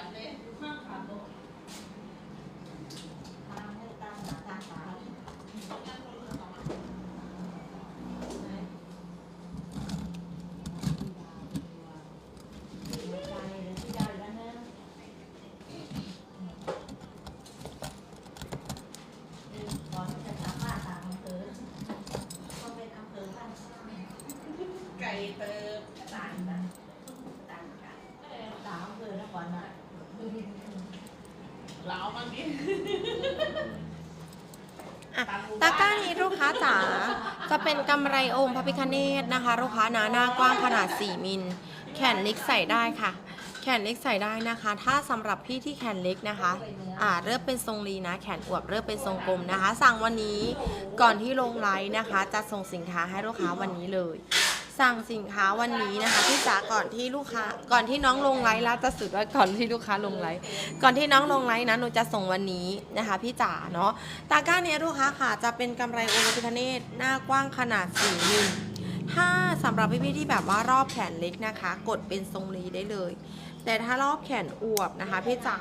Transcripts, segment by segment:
วันเลยข้างขาโต๊ะทางให้ตั้งหาทางขาไม่ใจเลยที่ได้นะก่อนจะสามารถตามอำเภอก็เป็นอำเภอบ้านสร้างไก่เติบ ต่างกันต่างกันต่างอำเภอนะก่อนน่ะ เหลา บางทีอะตะกร้านี้ลูกค้าจ๋าจะเป็นกำไรองค์พระพิคเนตนะคะ ลูกค้าหนาหน้ากว้างขนาด 4 มิล แขนเล็กใส่ได้ค่ะ แขนเล็กใส่ได้นะคะ ถ้าสำหรับพี่ที่แขนเล็กนะคะอ่าเริ่มเป็นทรงรีนะ แขนอวบเริ่มเป็นทรงกลมนะคะ สั่งวันนี้ก่อนที่ลงไลน์นะคะ จะส่งสินค้าให้ลูกค้าวันนี้เลย สั่งสินค้าวันนี้นะคะพี่จ๋าก่อนที่ลูกค้าก่อนที่น้องลงไลน์แล้วจะสุดว่าก่อนที่ลูกค้าลงไลน์ก่อนที่น้องลงไลน์นะหนูจะส่งวันนี้นะคะพี่จ๋าเนาะตาก้าเนี้ยลูกค้าค่ะจะเป็นกำไรโอโรพิทเนตหน้ากว้างขนาด4มิล ถ้าสำหรับพี่ๆที่แบบว่ารอบแขนเล็กนะคะ กดเป็นทรงรีได้เลย แต่ถ้ารอบแขนอวบนะคะพี่จ๋า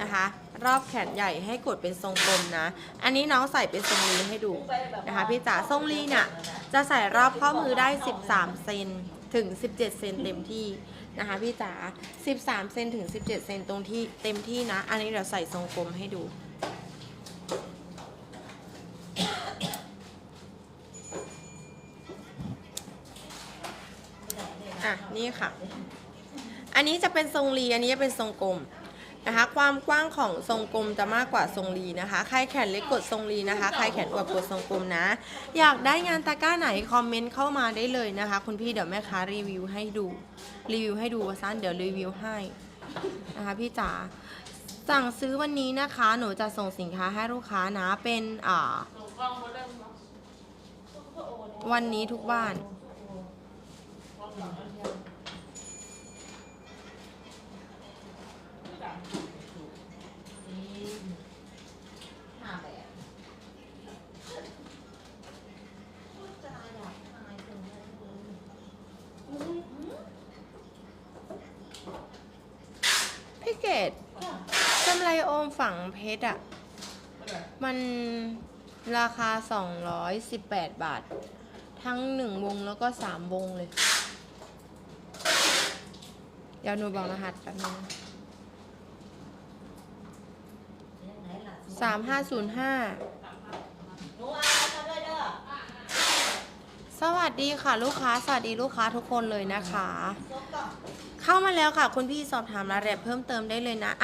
นะคะ รอบแขนใหญ่ให้กดเป็นทรงกลมนะ อันนี้น้องใส่เป็นทรงรีให้ดูนะคะพี่จ๋าทรงรีเนี่ยจะใส่รอบข้อมือได้ 13 เซนถึง 17 เซนเต็มที่นะคะพี่จ๋า 13 เซนถึง 17 เซนตรงที่เต็มที่นะ อันนี้เดี๋ยวใส่ทรงกลมให้ดู อะนี่ค่ะ อันนี้จะเป็นทรงรีอันนี้จะเป็นทรงกลมนะคะความกว้างของทรงกลมจะมากกว่าทรงรีนะคะ ใครแขนเล็กกดทรงรีนะคะใครแขนอวบกดทรงกลมนะ อยากได้งานตะกร้าไหนคอมเมนต์เข้ามาได้เลยนะคะ คุณพี่เดี๋ยวแม่ค้ารีวิวให้ดูรีวิวให้ดูว่าสั้นเดี๋ยวรีวิวให้นะคะพี่จ๋าสั่งซื้อวันนี้นะคะ หนูจะส่งสินค้าให้ลูกค้านะเป็นอ่าวันนี้ทุกบ้าน หลังอันเดียวห้าบบจะอยากทายถึงเลยพี่เกดกำไรโอมฝังเพชรอะ มันราคา 218 บาท ทั้ง 1 วงแล้วก็ 3 วงเลย เดี๋ยวหนูบอกรหัสแป๊บนึงสามห้าศูนย์ห้าสวัสดีค่ะลูกค้า สวัสดีลูกค้าทุกคนเลยนะคะ เข้ามาแล้วค่ะ คุณพี่สอบถามรายละเอียดเพิ่มเติมได้เลยนะอะ